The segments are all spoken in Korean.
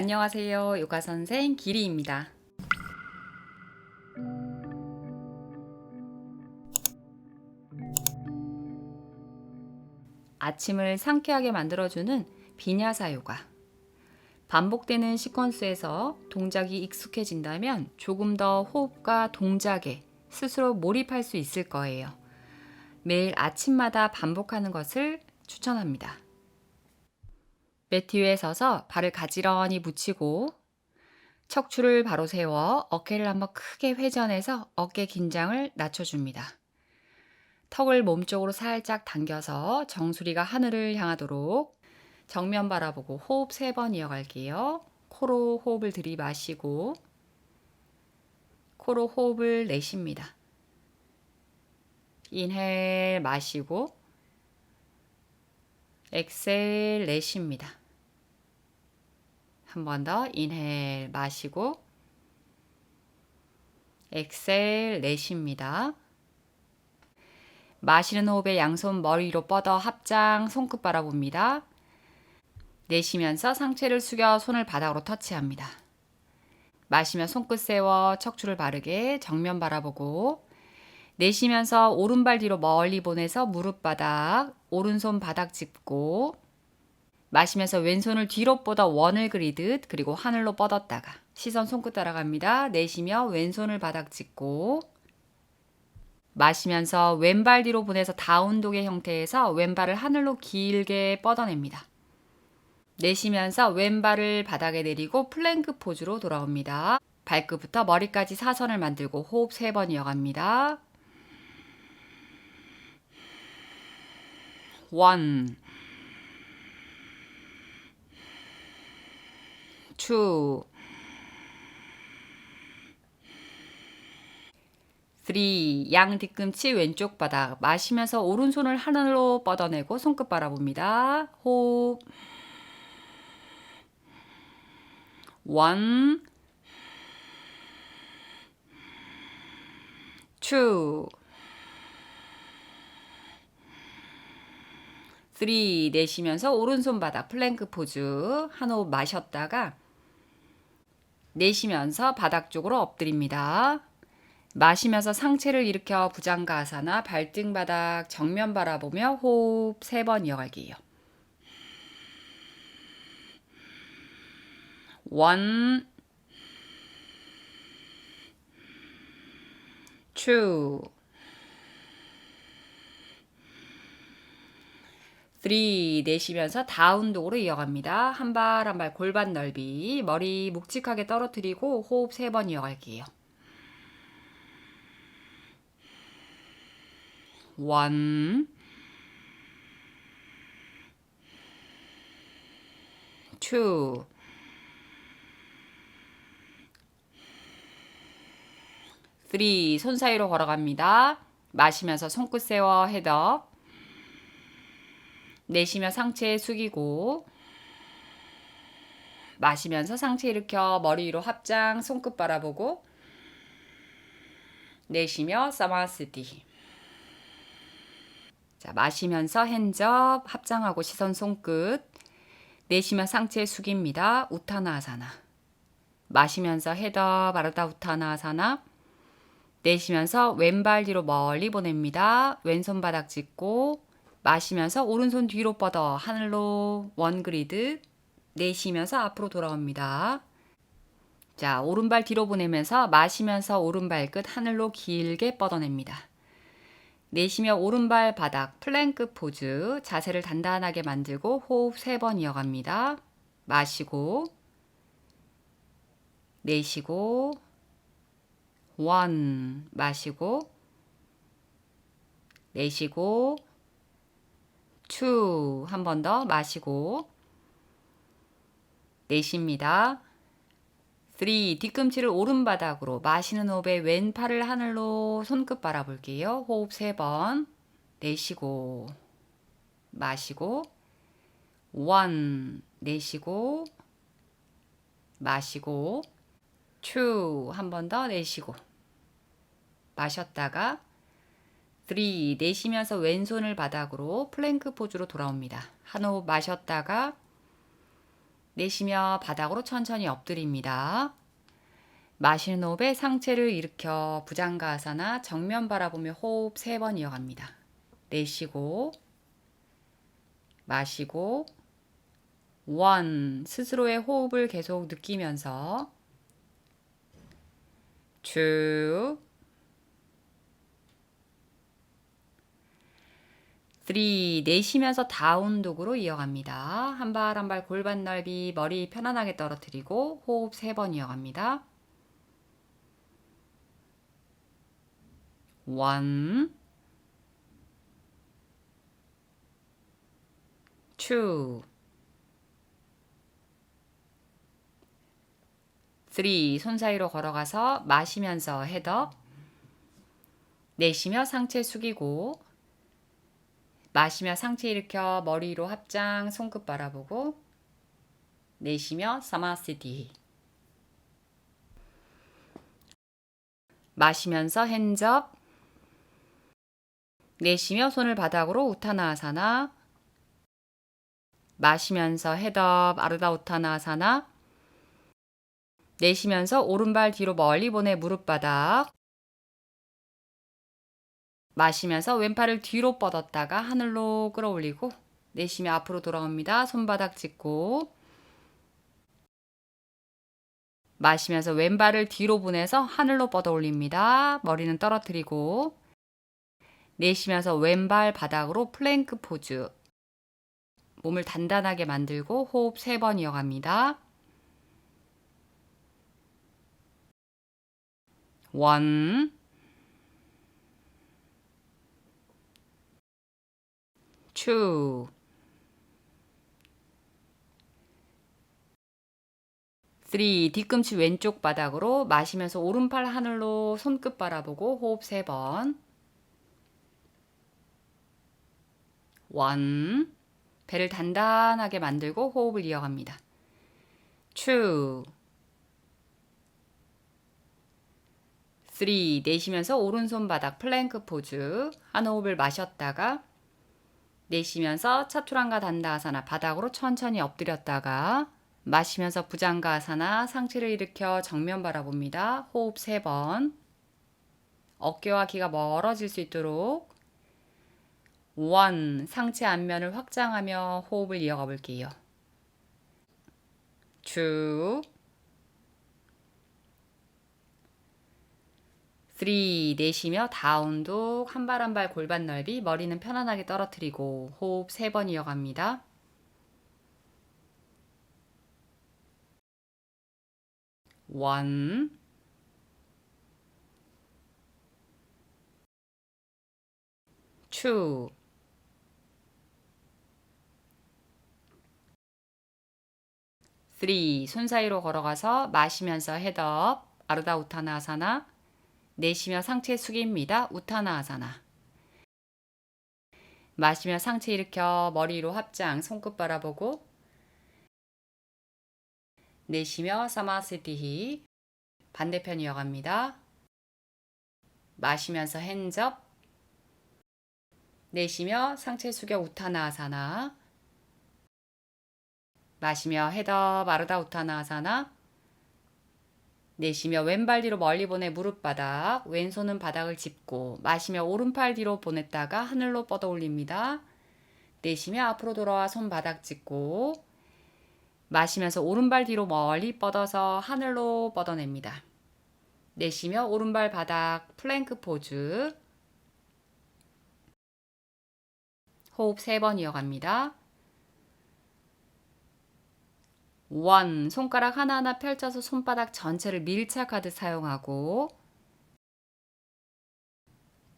안녕하세요. 요가 선생 기리입니다. 아침을 상쾌하게 만들어주는 비냐사 요가. 반복되는 시퀀스에서 동작이 익숙해진다면 조금 더 호흡과 동작에 스스로 몰입할 수 있을 거예요. 매일 아침마다 반복하는 것을 추천합니다. 매트 위에 서서 발을 가지런히 붙이고 척추를 바로 세워 어깨를 한번 크게 회전해서 어깨 긴장을 낮춰줍니다. 턱을 몸쪽으로 살짝 당겨서 정수리가 하늘을 향하도록 정면 바라보고 호흡 세번 이어갈게요. 코로 호흡을 들이마시고 코로 호흡을 내쉽니다. 인헬 마시고 엑셀 내쉽니다. 한 번 더 인헬 마시고 엑셀 내쉽니다. 마시는 호흡에 양손 머리로 뻗어 합장 손끝 바라봅니다. 내쉬면서 상체를 숙여 손을 바닥으로 터치합니다. 마시며 손끝 세워 척추를 바르게 정면 바라보고 내쉬면서 오른발 뒤로 멀리 보내서 무릎 바닥, 오른손 바닥 짚고 마시면서 왼손을 뒤로 뻗어 원을 그리듯 그리고 하늘로 뻗었다가 시선 손끝 따라갑니다. 내쉬며 왼손을 바닥 짚고 마시면서 왼발 뒤로 보내서 다운독의 형태에서 왼발을 하늘로 길게 뻗어냅니다. 내쉬면서 왼발을 바닥에 내리고 플랭크 포즈로 돌아옵니다. 발끝부터 머리까지 사선을 만들고 호흡 세번 이어갑니다. 원, 투, 쓰리, 양 뒤꿈치 왼쪽 바닥. 마시면서 오른손을 하늘로 뻗어내고 손끝 바라봅니다. 호흡. 원, 투, 쓰리 내쉬면서 오른손 바닥 플랭크 포즈. 한 호흡 마셨다가 내쉬면서 바닥 쪽으로 엎드립니다. 마시면서 상체를 일으켜 부장가하사나 발등 바닥 정면 바라보며 호흡 세번 이어갈게요. 원, 투, 쓰리 내쉬면서 다운독으로 이어갑니다. 한 발 한 발 골반 넓이 머리 묵직하게 떨어뜨리고 호흡 세 번 이어갈게요. 원, 투, 쓰리 손 사이로 걸어갑니다. 마시면서 손끝 세워 헤더 내쉬며 상체 숙이고 마시면서 상체 일으켜 머리 위로 합장 손끝 바라보고 내쉬며 사마스티. 자 마시면서 핸접 합장하고 시선 손끝 내쉬며 상체 숙입니다. 우타나아사나. 마시면서 헤더 바르다 우타나아사나. 내쉬면서 왼발 뒤로 멀리 보냅니다. 왼손 바닥 짚고 마시면서 오른손 뒤로 뻗어 하늘로 원그리드 내쉬면서 앞으로 돌아옵니다. 자, 오른발 뒤로 보내면서 마시면서 오른발 끝 하늘로 길게 뻗어냅니다. 내쉬며 오른발 바닥 플랭크 포즈 자세를 단단하게 만들고 호흡 세번 이어갑니다. 마시고 내쉬고 원 마시고 내쉬고 two 한 번 더 마시고 내쉽니다. three 뒤꿈치를 오른바닥으로 마시는 호흡에 왼팔을 하늘로 손끝 바라볼게요. 호흡 세번 내쉬고 마시고 one 내쉬고 마시고 two 한번 더 내쉬고 마셨다가 3. 내쉬면서 왼손을 바닥으로 플랭크 포즈로 돌아옵니다. 한호 마셨다가 내쉬며 바닥으로 천천히 엎드립니다. 마시는 호흡에 상체를 일으켜 부장가사나 정면 바라보며 호흡 3번 이어갑니다. 내쉬고 마시고 원 스스로의 호흡을 계속 느끼면서 쭉 3, 내쉬면서 다운독으로 이어갑니다. 한 발 한 발 골반 넓이 머리 편안하게 떨어뜨리고 호흡 3번 이어갑니다. 원, 1 2 3. 손 사이로 걸어가서 마시면서 헤더. 내쉬며 상체 숙이고 마시며 상체 일으켜 머리로 합장 손끝 바라보고 내쉬며 사마시티. 마시면서 핸접. 내쉬며 손을 바닥으로 우타나아사나. 마시면서 헤더 아르다 우타나아사나. 내쉬면서 오른발 뒤로 멀리 보내 무릎 바닥 마시면서 왼팔을 뒤로 뻗었다가 하늘로 끌어올리고 내쉬며 앞으로 돌아옵니다. 손바닥 짚고 마시면서 왼발을 뒤로 보내서 하늘로 뻗어 올립니다. 머리는 떨어뜨리고 내쉬면서 왼발 바닥으로 플랭크 포즈 몸을 단단하게 만들고 호흡 3번 이어갑니다. 원 two, three. 뒤꿈치 왼쪽 바닥으로 마시면서 오른팔 하늘로 손끝 바라보고 호흡 세 번. one. 배를 단단하게 만들고 호흡을 이어갑니다. two, three. 내쉬면서 오른손 바닥 플랭크 포즈. 한 호흡을 마셨다가 내쉬면서 차투랑가 단다아사나 바닥으로 천천히 엎드렸다가 마시면서 부장가 아사나 상체를 일으켜 정면 바라봅니다. 호흡 3번. 어깨와 귀가 멀어질 수 있도록 원 상체 앞면을 확장하며 호흡을 이어가 볼게요. two 3 내쉬며 다운독 한 발 한 발 골반 넓이 머리는 편안하게 떨어뜨리고 호흡 3번 이어갑니다. 원. two three 손 사이로 걸어가서 마시면서 헤드업 아르다 우타나 아사나 내쉬며 상체 숙입니다. 우타나 아사나. 마시며 상체 일으켜 머리 로 합장 손끝 바라보고 내쉬며 사마스티히 반대편 이어갑니다. 마시면서 핸접 내쉬며 상체 숙여 우타나 아사나 마시며 헤더 마르다 우타나 아사나 내쉬며 왼발 뒤로 멀리 보내 무릎 바닥, 왼손은 바닥을 짚고 마시며 오른팔 뒤로 보냈다가 하늘로 뻗어 올립니다. 내쉬며 앞으로 돌아와 손 바닥 짚고 마시면서 오른발 뒤로 멀리 뻗어서 하늘로 뻗어냅니다. 내쉬며 오른발 바닥 플랭크 포즈 호흡 3번 이어갑니다. 원 손가락 하나하나 펼쳐서 손바닥 전체를 밀착하듯 사용하고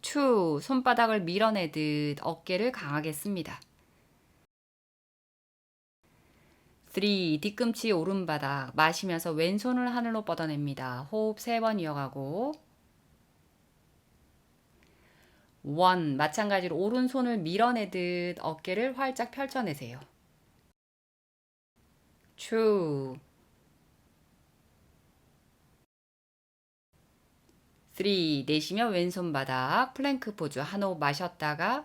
투 손바닥을 밀어내듯 어깨를 강하게 씁니다. 3 뒤꿈치 오른바닥 마시면서 왼손을 하늘로 뻗어냅니다. 호흡 3번 이어가고 1 마찬가지로 오른손을 밀어내듯 어깨를 활짝 펼쳐내세요. Two, three. 내쉬며 왼손 바닥 플랭크 포즈. 한 호흡 마셨다가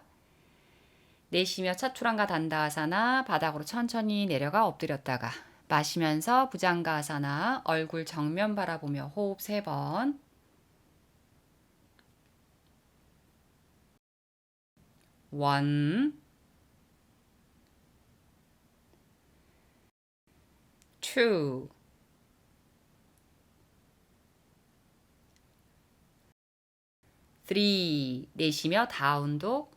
내쉬며 차투랑과 단다아사나 바닥으로 천천히 내려가 엎드렸다가 마시면서 부장가아사나 얼굴 정면 바라보며 호흡 세 번. 원, three. 내쉬며 다운독.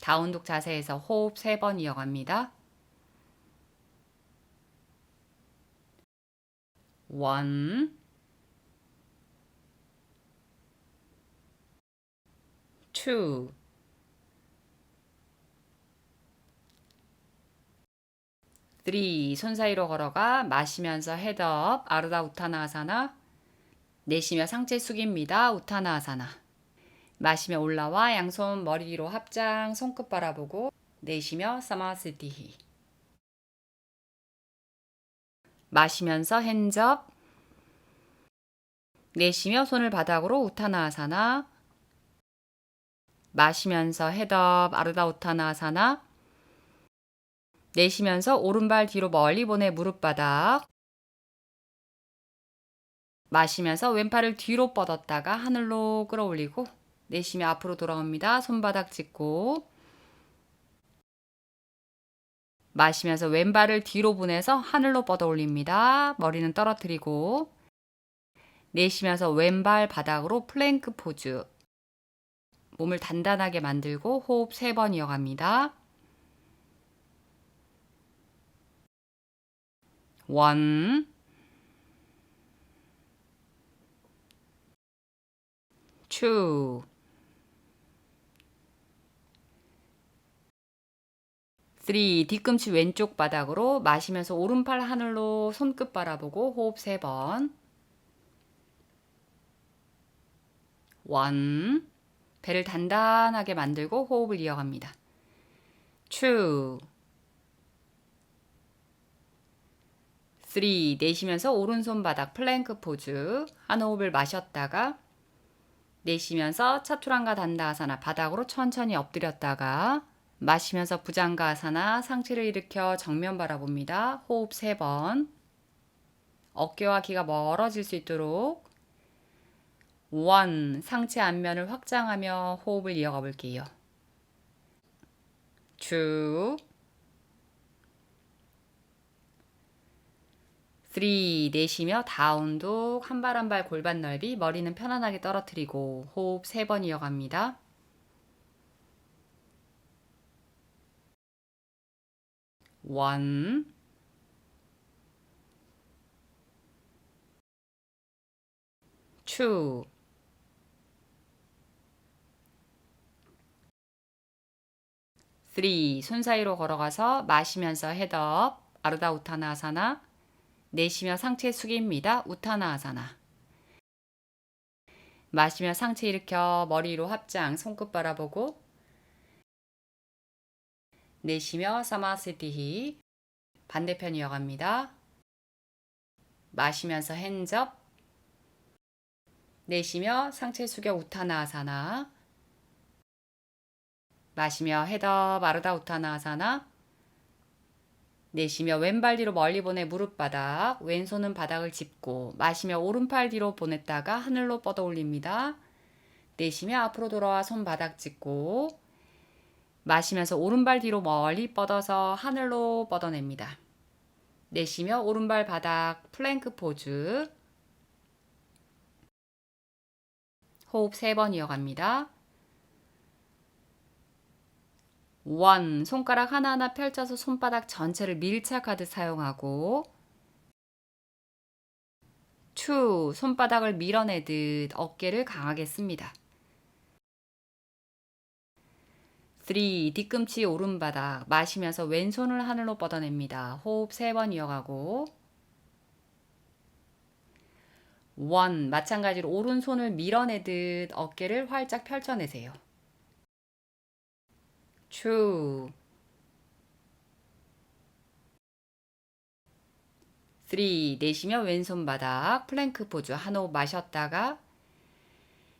다운독 자세에서 호흡 세 번 이어갑니다. one, two, three. 손 사이로 걸어가 마시면서 헤드업 아르다 우타나아사나 내쉬며 상체 숙입니다. 우타나아사나 마시며 올라와 양손 머리 위로 합장 손끝 바라보고 내쉬며 사마스티히 마시면서 핸접 내쉬며 손을 바닥으로 우타나아사나 마시면서 헤드업 아르다 우타나아사나 내쉬면서 오른발 뒤로 멀리 보내 무릎 바닥 마시면서 왼팔을 뒤로 뻗었다가 하늘로 끌어올리고 내쉬며 앞으로 돌아옵니다. 손바닥 짚고 마시면서 왼발을 뒤로 보내서 하늘로 뻗어 올립니다. 머리는 떨어뜨리고 내쉬면서 왼발 바닥으로 플랭크 포즈 몸을 단단하게 만들고 호흡 세번 이어갑니다. 원, two, three. 뒤꿈치 왼쪽 바닥으로 마시면서 오른팔 하늘로 손끝 바라보고 호흡 세 번. one. 배를 단단하게 만들고 호흡을 이어갑니다. two, 3 내쉬면서 오른손 바닥 플랭크 포즈 한 호흡을 마셨다가 내쉬면서 차투랑가 단다하사나 바닥으로 천천히 엎드렸다가 마시면서 부장가하사나 상체를 일으켜 정면 바라봅니다. 호흡 3번 어깨와 귀가 멀어질 수 있도록 원 상체 안면을 확장하며 호흡을 이어가 볼게요. 쭉 쓰리 내쉬며 다운도 한 발 한 발 골반 넓이 머리는 편안하게 떨어뜨리고 호흡 세번 이어갑니다. 원. 투, 쓰리. 손 사이로 걸어가서 마시면서 헤드업, 아르다 우타나 사나 내쉬며 상체 숙입니다. 우타나아사나 마시며 상체 일으켜 머리 위로 합장 손끝 바라보고 내쉬며 사마스티히 반대편 이어갑니다. 마시면서 핸접 내쉬며 상체 숙여 우타나아사나 마시며 헤더 마르다 우타나아사나 내쉬며 왼발 뒤로 멀리 보내 무릎 바닥 왼손은 바닥을 짚고 마시며 오른팔 뒤로 보냈다가 하늘로 뻗어 올립니다. 내쉬며 앞으로 돌아와 손 바닥 짚고 마시면서 오른발 뒤로 멀리 뻗어서 하늘로 뻗어냅니다. 내쉬며 오른발 바닥 플랭크 포즈 호흡 세번 이어갑니다. 원 손가락 하나하나 펼쳐서 손바닥 전체를 밀착하듯 사용하고 투 손바닥을 밀어내듯 어깨를 강하게 씁니다. 3. 뒤꿈치 오른바닥 마시면서 왼손을 하늘로 뻗어냅니다. 호흡 세번 이어가고 1. 마찬가지로 오른손을 밀어내듯 어깨를 활짝 펼쳐내세요. 2. 3. 내쉬며 왼손 바닥 플랭크 포즈 한 호흡 마셨다가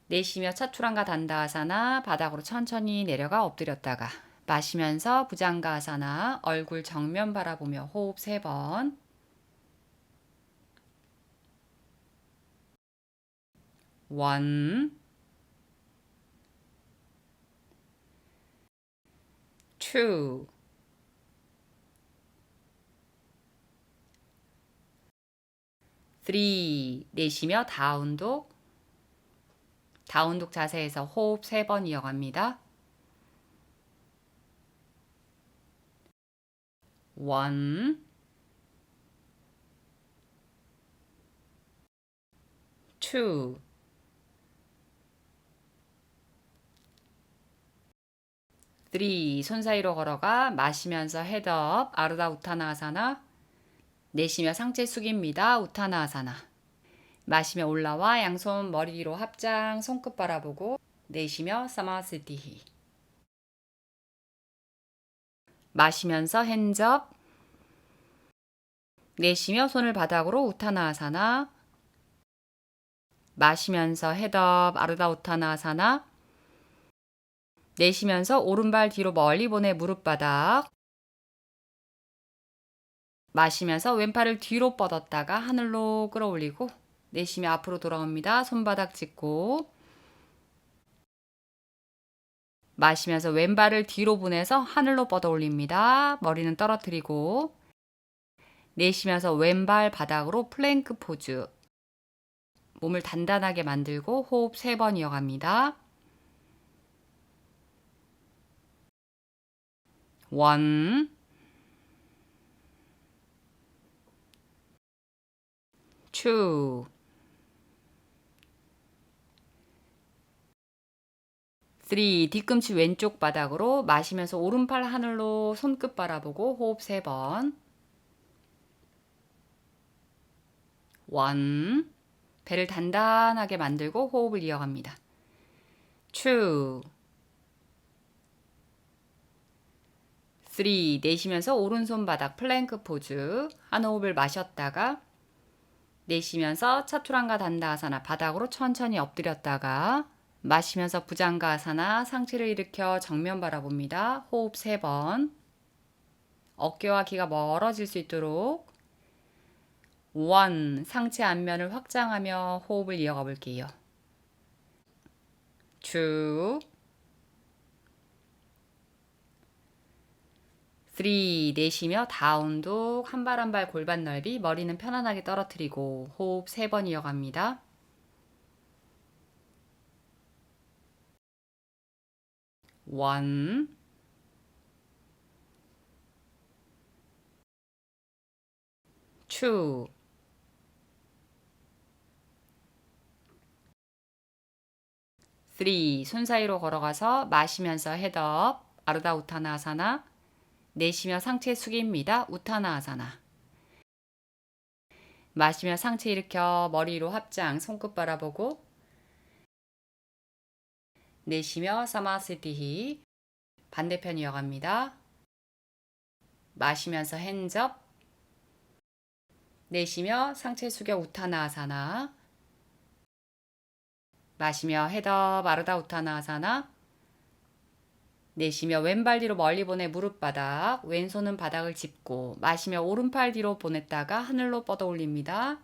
내쉬며 차투랑가 단다아사나 바닥으로 천천히 내려가 엎드렸다가 마시면서 부장가하사나 얼굴 정면 바라보며 호흡 세 번. 원, three 내쉬며 다운독. 다운독 자세에서 호흡 세번 이어갑니다. one, two, three 손 사이로 걸어가 마시면서 헤드업 아르다 우타나아사나 내쉬며 상체 숙입니다. 우타나아사나. 마시며 올라와 양손 머리 위로 합장 손끝 바라보고 내쉬며 사마스티히 마시면서 핸접 내쉬며 손을 바닥으로 우타나아사나. 마시면서 헤드업 아르다 우타나아사나 내쉬면서 오른발 뒤로 멀리 보내 무릎 바닥 마시면서 왼팔을 뒤로 뻗었다가 하늘로 끌어올리고 내쉬며 앞으로 돌아옵니다. 손바닥 짚고 마시면서 왼발을 뒤로 보내서 하늘로 뻗어 올립니다. 머리는 떨어뜨리고 내쉬면서 왼발 바닥으로 플랭크 포즈 몸을 단단하게 만들고 호흡 세번 이어갑니다. 원, two. 뒤꿈치 왼쪽 바닥으로 마시면서 오른팔 하늘로 손끝 바라보고 호흡 세 번. 원. 배를 단단하게 만들고 호흡을 이어갑니다. two, 3 내쉬면서 오른손 바닥 플랭크 포즈 한 호흡을 마셨다가 내쉬면서 차투랑가 단다하사나 바닥으로 천천히 엎드렸다가 마시면서 부장가 하사나 상체를 일으켜 정면 바라봅니다. 호흡 3번 어깨와 귀가 멀어질 수 있도록 1 상체 안면을 확장하며 호흡을 이어가 볼게요. 쭉 3, 내쉬며 다운독, 한 발 한 발 골반 넓이, 머리는 편안하게 떨어뜨리고 호흡 3번 이어갑니다. 원. 추, 쓰리. 손 사이로 걸어가서 마시면서 헤드업 아르다 우타나 사나. 내쉬며 상체 숙입니다. 우타나 아사나 마시며 상체 일으켜 머리 로 합장 손끝 바라보고 내쉬며 사마스티히 반대편 이어갑니다. 마시면서 핸접 내쉬며 상체 숙여 우타나 아사나 마시며 헤더 마르다 우타나 아사나 내쉬며 왼발 뒤로 멀리 보내 무릎 바닥 왼손은 바닥을 짚고 마시며 오른팔 뒤로 보냈다가 하늘로 뻗어 올립니다.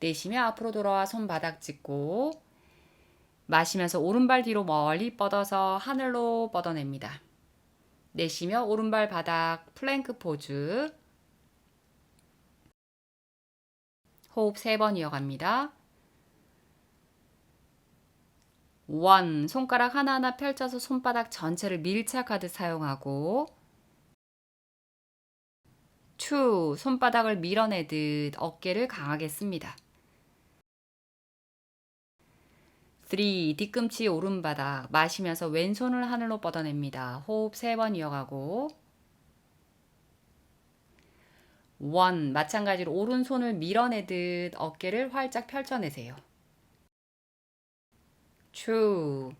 내쉬며 앞으로 돌아와 손 바닥 짚고 마시면서 오른발 뒤로 멀리 뻗어서 하늘로 뻗어냅니다. 내쉬며 오른발 바닥 플랭크 포즈 호흡 세번 이어갑니다. 원 손가락 하나하나 펼쳐서 손바닥 전체를 밀착하듯 사용하고 투 손바닥을 밀어내듯 어깨를 강하게 씁니다. 3. 뒤꿈치 오른바닥 마시면서 왼손을 하늘로 뻗어냅니다. 호흡 세번 이어가고 1. 마찬가지로 오른손을 밀어내듯 어깨를 활짝 펼쳐내세요. 2.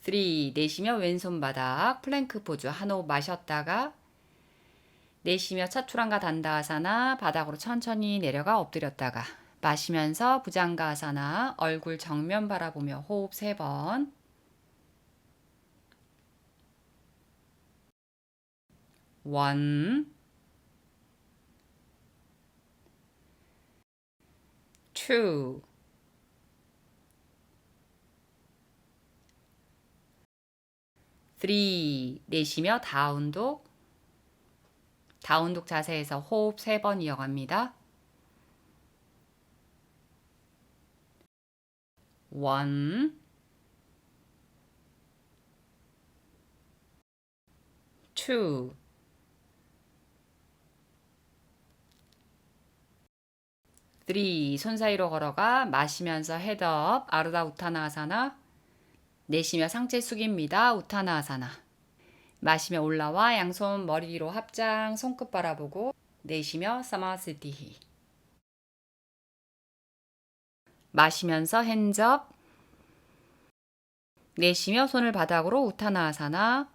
3. 내쉬며 왼손 바닥 플랭크 포즈 한 호흡 마셨다가 내쉬며 차투랑가 단다아사나 바닥으로 천천히 내려가 엎드렸다가 마시면서 부장가사나 얼굴 정면 바라보며 호흡 세 번. 원, three. 내쉬며 다운독. 다운독 자세에서 호흡 세번 이어갑니다. one, two, three. 손 사이로 걸어가 마시면서 헤드업 아르다 우타나아사나 내쉬며 상체 숙입니다. 우타나아사나 마시며 올라와 양손 머리 위로 합장 손끝 바라보고 내쉬며 사마스티히 마시면서 핸접 내쉬며 손을 바닥으로 우타나아사나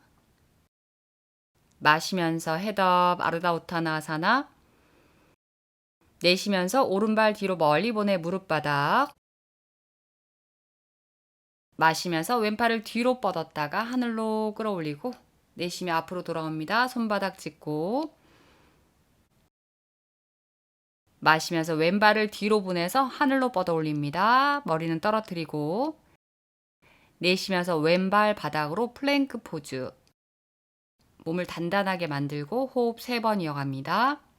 마시면서 헤드업 아르다 우타나아사나 내쉬면서 오른발 뒤로 멀리 보내 무릎 바닥 마시면서 왼팔을 뒤로 뻗었다가 하늘로 끌어올리고 내쉬며 앞으로 돌아옵니다. 손바닥 짚고 마시면서 왼발을 뒤로 보내서 하늘로 뻗어 올립니다. 머리는 떨어뜨리고 내쉬면서 왼발 바닥으로 플랭크 포즈 몸을 단단하게 만들고 호흡 세번 이어갑니다.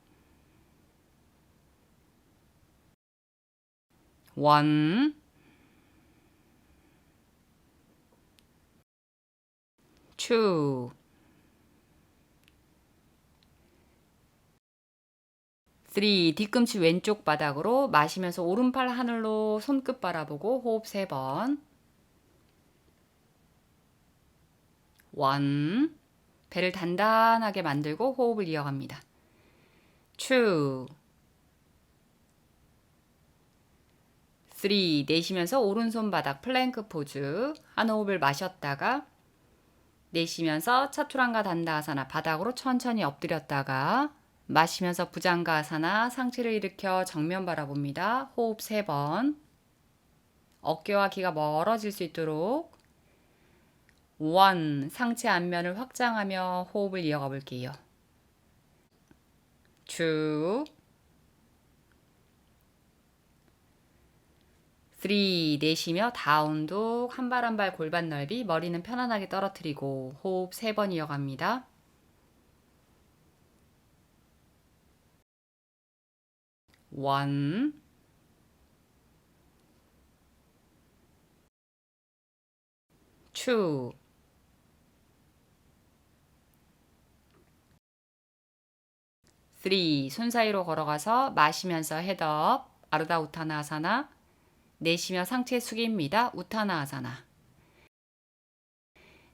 원, two, three. 뒤꿈치 왼쪽 바닥으로 마시면서 오른팔 하늘로 손끝 바라보고 호흡 세 번. one. 배를 단단하게 만들고 호흡을 이어갑니다. two, 3 내쉬면서 오른손 바닥 플랭크 포즈 한 호흡을 마셨다가 내쉬면서 차투랑가 단다하사나 바닥으로 천천히 엎드렸다가 마시면서 부장가 하사나 상체를 일으켜 정면 바라봅니다. 호흡 3번 어깨와 귀가 멀어질 수 있도록 원 상체 안면을 확장하며 호흡을 이어가 볼게요. 쭉 쓰리 내쉬며 다운도 한 발 한 발 골반 넓이 머리는 편안하게 떨어뜨리고 호흡 세번 이어갑니다. 원 투, 쓰리 손 사이로 걸어가서 마시면서 헤드업, 아르다 우타나사나. 내쉬며 상체 숙입니다. 우타나아사나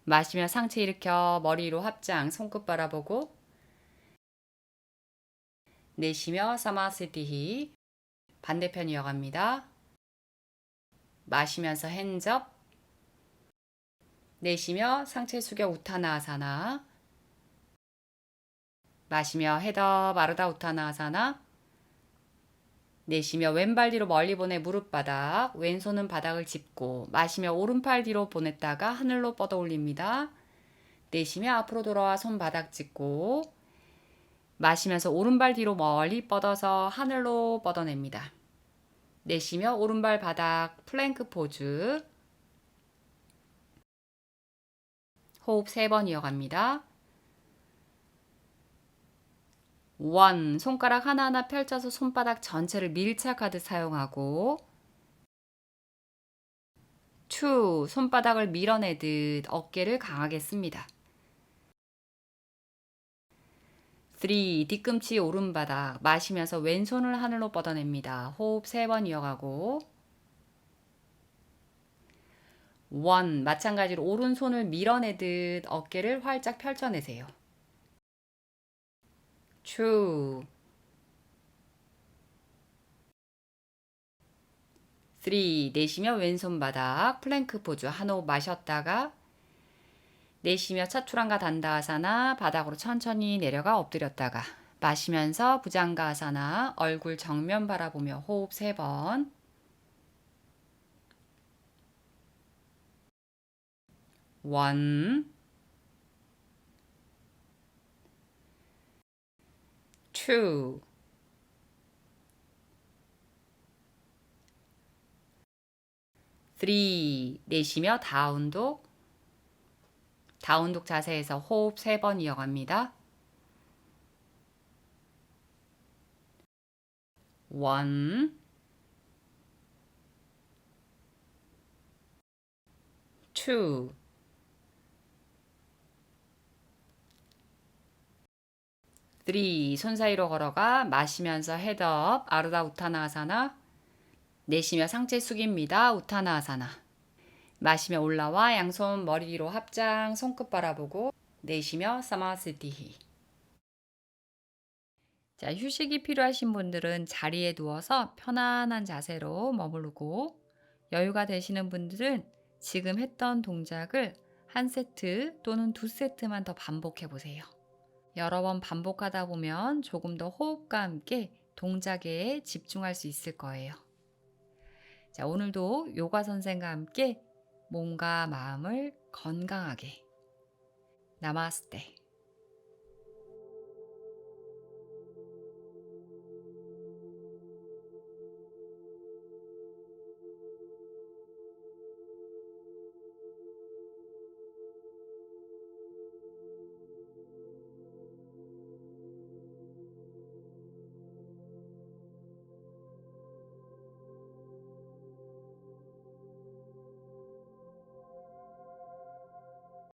마시며 상체 일으켜 머리 위로 합장 손끝 바라보고 내쉬며 사마스티히 반대편 이어갑니다. 마시면서 핸접 내쉬며 상체 숙여 우타나아사나 마시며 헤더 마르다 우타나아사나 내쉬며 왼발 뒤로 멀리 보내 무릎 바닥 왼손은 바닥을 짚고 마시며 오른팔 뒤로 보냈다가 하늘로 뻗어 올립니다. 내쉬며 앞으로 돌아와 손 바닥 짚고 마시면서 오른발 뒤로 멀리 뻗어서 하늘로 뻗어냅니다. 내쉬며 오른발 바닥 플랭크 포즈 호흡 세번 이어갑니다. 원 손가락 하나하나 펼쳐서 손바닥 전체를 밀착하듯 사용하고 투 손바닥을 밀어내듯 어깨를 강하게 씁니다. 3. 뒤꿈치 오른바닥 마시면서 왼손을 하늘로 뻗어냅니다. 호흡 세번 이어가고 1. 마찬가지로 오른손을 밀어내듯 어깨를 활짝 펼쳐내세요. 2. 3. 내쉬며 왼손 바닥 플랭크 포즈 한 호흡 마셨다가 내쉬며 차투랑가 단다아사나 바닥으로 천천히 내려가 엎드렸다가 마시면서 부장가사나 얼굴 정면 바라보며 호흡 세 번. 원, two, three 내쉬며 다운독. 다운독 자세에서 호흡 세번 이어갑니다. one, three 손 사이로 걸어가 마시면서 헤드업 아르다 우타나아사나 내쉬며 상체 숙입니다. 우타나아사나 마시며 올라와 양손 머리 위로 합장 손끝 바라보고 내쉬며 사마스티히 자, 휴식이 필요하신 분들은 자리에 누워서 편안한 자세로 머무르고 여유가 되시는 분들은 지금 했던 동작을 한 세트 또는 두 세트만 더 반복해 보세요. 여러 번 반복하다 보면 조금 더 호흡과 함께 동작에 집중할 수 있을 거예요. 자, 오늘도 요가 선생과 함께 몸과 마음을 건강하게 나마스테